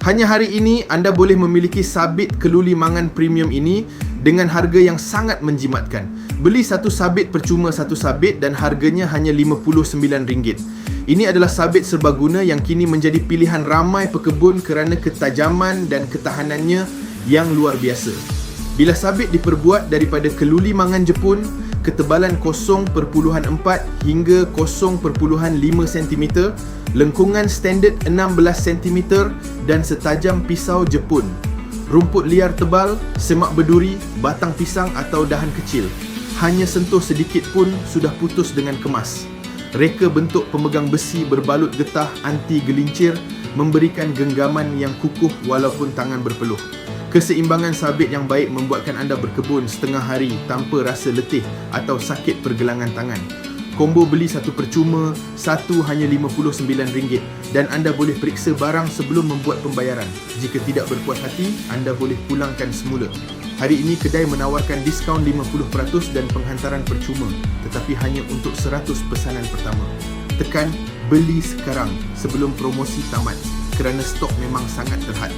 Hanya hari ini anda boleh memiliki sabit keluli mangan premium ini dengan harga yang sangat menjimatkan. Beli satu sabit percuma satu sabit dan harganya hanya RM59. Ini adalah sabit serbaguna yang kini menjadi pilihan ramai pekebun kerana ketajaman dan ketahanannya yang luar biasa. Bila sabit diperbuat daripada keluli mangan Jepun, ketebalan 0.4 hingga 0.5 cm, lengkungan standard 16 cm dan setajam pisau Jepun. Rumput liar tebal, semak berduri, batang pisang atau dahan kecil. Hanya sentuh sedikit pun sudah putus dengan kemas. Reka bentuk pemegang besi berbalut getah anti gelincir memberikan genggaman yang kukuh walaupun tangan berpeluh. Keseimbangan sabit yang baik membuatkan anda berkebun setengah hari tanpa rasa letih atau sakit pergelangan tangan. Combo beli satu percuma, satu hanya RM59 dan anda boleh periksa barang sebelum membuat pembayaran. Jika tidak berpuas hati, anda boleh pulangkan semula. Hari ini kedai menawarkan diskaun 50% dan penghantaran percuma tetapi hanya untuk 100 pesanan pertama. Tekan beli sekarang sebelum promosi tamat kerana stok memang sangat terhad.